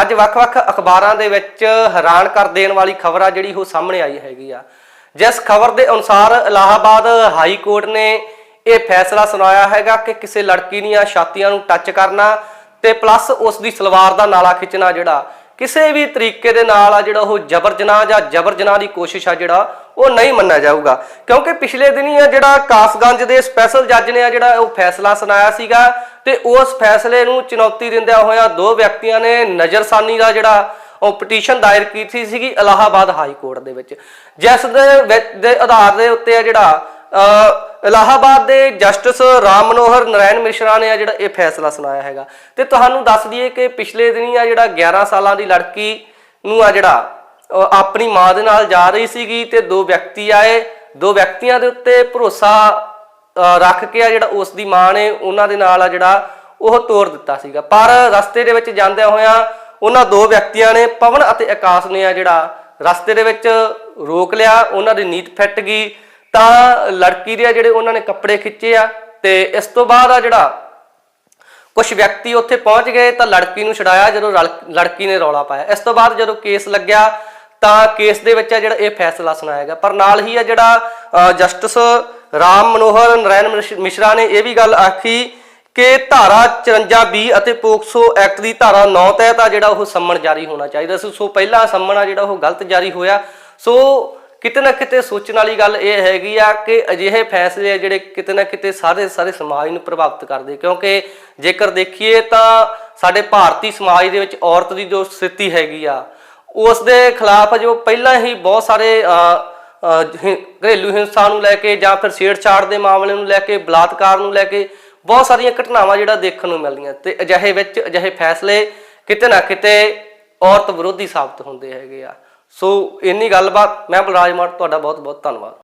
ਅੱਜ ਵੱਖ-ਵੱਖ ਅਖਬਾਰਾਂ ਦੇ ਵਿੱਚ ਹੈਰਾਨ ਕਰ ਦੇਣ ਵਾਲੀ ਖਬਰ ਆ ਜਿਹੜੀ ਉਹ ਸਾਹਮਣੇ ਆਈ ਹੈਗੀ ਆ। ਜਿਸ ਖਬਰ ਦੇ ਅਨੁਸਾਰ ਇਲਾਹਾਬਾਦ ਹਾਈ ਕੋਰਟ ਨੇ ਇਹ ਫੈਸਲਾ ਸੁਣਾਇਆ ਹੈਗਾ ਕਿ ਕਿਸੇ ਲੜਕੀ ਦੀਆਂ ਛਾਤੀਆਂ ਨੂੰ ਟੱਚ ਕਰਨਾ ਤੇ ਪਲੱਸ ਉਸ ਦੀ ਸਲਵਾਰ ਦਾ ਨਾਲਾ ਖਿੱਚਣਾ ਜਿਹੜਾ, ਕਿਸੇ ਵੀ ਤਰੀਕੇ ਦੇ ਨਾਲ ਆ ਜਿਹੜਾ ਉਹ ਜਬਰ ਜਨਾਹ ਜਾਂ ਜਬਰ ਜਨਾਹ ਦੀ ਕੋਸ਼ਿਸ਼ ਆ ਜਿਹੜਾ ਉਹ ਨਹੀਂ ਮੰਨਿਆ ਜਾਊਗਾ। ਕਿਉਂਕਿ ਪਿਛਲੇ ਦਿਨੀ ਆ ਜਿਹੜਾ ਕਾਸਗੰਜ ਦੇ ਸਪੈਸ਼ਲ ਜੱਜ ਨੇ ਆ ਜਿਹੜਾ ਉਹ ਫੈਸਲਾ ਸੁਣਾਇਆ ਸੀਗਾ ਤੇ ਉਸ ਫੈਸਲੇ ਨੂੰ ਚੁਣੌਤੀ ਦਿੰਦਿਆਂ ਹੋਇਆਂ ਦੋ ਵਿਅਕਤੀਆਂ ਨੇ ਨਜ਼ਰਸਾਨੀ ਦਾ ਜਿਹੜਾ ਉਹ ਪਟੀਸ਼ਨ ਦਾਇਰ ਕੀਤੀ ਸੀਗੀ ਇਲਾਹਾਬਾਦ ਹਾਈ ਕੋਰਟ ਦੇ ਵਿੱਚ। ਜਿਸ ਦੇ ਆਧਾਰ ਦੇ ਉੱਤੇ ਆ ਜਿਹੜਾ ਅ, ਇਲਾਹਾਬਾਦ ਦੇ ਜਸਟਿਸ ਰਾਮ ਮਨੋਹਰ ਨਰੈਣ ਮਿਸ਼ਰਾ ਨੇ ਆ ਜਿਹੜਾ ਇਹ ਫੈਸਲਾ ਸੁਣਾਇਆ ਹੈਗਾ। ਤੇ ਤੁਹਾਨੂੰ ਦੱਸ ਦਈਏ ਕਿ ਪਿਛਲੇ ਦਿਨੀ ਆ ਜਿਹੜਾ 11 ਸਾਲਾਂ ਦੀ ਲੜਕੀ ਨੂੰ ਆ ਜਿਹੜਾ ਆਪਣੀ ਮਾਂ ਦੇ ਨਾਲ ਜਾ ਰਹੀ ਸੀਗੀ ਤੇ ਦੋ ਵਿਅਕਤੀ ਆਏ। ਦੋ ਵਿਅਕਤੀਆਂ ਦੇ ਉੱਤੇ ਭਰੋਸਾ ਅ, ਰੱਖ ਕੇ ਆ ਜਿਹੜਾ ਉਸ ਦੀ ਮਾਂ ਨੇ ਉਹਨਾਂ ਦੇ ਨਾਲ ਆ ਜਿਹੜਾ ਉਹ ਤੋੜ ਦਿੱਤਾ ਸੀਗਾ। ਪਰ ਰਸਤੇ ਦੇ ਵਿੱਚ ਜਾਂਦਿਆਂ ਹੋਇਆਂ ਉਹਨਾਂ ਦੋ ਵਿਅਕਤੀਆਂ ਨੇ ਪਵਨ ਅਤੇ ਆਕਾਸ਼ ਨੇ ਆ ਜਿਹੜਾ ਰਸਤੇ ਦੇ ਵਿੱਚ ਰੋਕ ਲਿਆ ਉਹਨਾਂ ਦੀ ਨੀਤ ਫਿੱਟ ਗਈ। ਤਾਂ ਲੜਕੀ ਦੇ ਆ ਜਿਹੜੇ ਉਹਨਾਂ ਨੇ ਕੱਪੜੇ ਖਿੱਚੇ ਆ ਤੇ ਇਸ ਤੋਂ ਬਾਅਦ ਆ ਜਿਹੜਾ ਕੁਝ ਵਿਅਕਤੀ ਉੱਥੇ ਪਹੁੰਚ ਗਏ ਤਾਂ ਲੜਕੀ ਨੂੰ ਛਡਾਇਆ ਜਦੋਂ ਰਲ- ਲੜਕੀ ਨੇ ਰੌਲਾ ਪਾਇਆ। ਇਸ ਤੋਂ ਬਾਅਦ ਜਦੋਂ ਕੇਸ ਲੱਗਿਆ ਤਾਂ ਕੇਸ ਦੇ ਵਿੱਚ ਆ ਜਿਹੜਾ ਇਹ ਫੈਸਲਾ ਸੁਣਾਇਆ ਗਿਆ ਪਰ ਨਾਲ ਹੀ ਆ ਜਿਹੜਾ ਜਸਟਿਸ ਰਾਮ ਮਨੋਹਰ ਨਰੈਣ ਮਿਸ਼- ਮਿਸ਼ਰਾ ਨੇ ਇਹ ਵੀ ਗੱਲ ਆਖੀ ਕਿ ਧਾਰਾ 54 ਬੀ ਅਤੇ ਪੋਕਸੋ ਐਕਟ ਦੀ ਧਾਰਾ 9 ਤਹਿਤ ਆ ਜਿਹੜਾ ਉਹ ਸੰਮਣ ਜਾਰੀ ਹੋਣਾ ਚਾਹੀਦਾ ਸੀ। ਸੋ ਪਹਿਲਾ ਸੰਮਣ ਆ ਜਿਹੜਾ ਉਹ ਗਲਤ ਜਾਰੀ ਹੋਇਆ। ਸੋ ਕਿਤੇ ਨਾ ਕਿਤੇ ਸੋਚਣ ਵਾਲੀ ਗੱਲ ਇਹ ਹੈਗੀ ਆ ਕਿ ਅਜਿਹੇ ਫੈਸਲੇ ਆ ਜਿਹੜੇ ਕਿਤੇ ਨਾ ਕਿਤੇ ਸਾਰੇ ਸਾਰੇ ਸਮਾਜ ਨੂੰ ਪ੍ਰਭਾਵਿਤ ਕਰਦੇ। ਕਿਉਂਕਿ ਜੇਕਰ ਦੇਖੀਏ ਤਾਂ ਸਾਡੇ ਭਾਰਤੀ ਸਮਾਜ ਦੇ ਵਿੱਚ ਔਰਤ ਦੀ ਜੋ ਸਥਿਤੀ ਹੈਗੀ ਆ ਉਸ ਦੇ ਖਿਲਾਫ ਜੋ ਪਹਿਲਾਂ ਹੀ ਬਹੁਤ ਸਾਰੇ ਘਰੇਲੂ ਹਿੰਸਾ ਨੂੰ ਲੈ ਕੇ ਜਾਂ ਫਿਰ ਛੇੜਛਾੜ ਦੇ ਮਾਮਲੇ ਨੂੰ ਲੈ ਕੇ, ਬਲਾਤਕਾਰ ਨੂੰ ਲੈ ਕੇ ਬਹੁਤ ਸਾਰੀਆਂ ਘਟਨਾਵਾਂ ਜਿਹੜਾ ਦੇਖਣ ਨੂੰ ਮਿਲਦੀਆਂ ਤੇ ਅਜਿਹੇ ਵਿੱਚ ਅਜਿਹੇ ਫੈਸਲੇ ਕਿਤੇ ਨਾ ਕਿਤੇ ਔਰਤ ਵਿਰੋਧੀ ਸਾਬਤ ਹੁੰਦੇ ਹੈਗੇ ਆ। ਸੋ ਇੰਨੀ ਗੱਲਬਾਤ, ਮੈਂ ਬਲਰਾਜ ਮਾਨ, ਤੁਹਾਡਾ ਬਹੁਤ ਬਹੁਤ ਧੰਨਵਾਦ।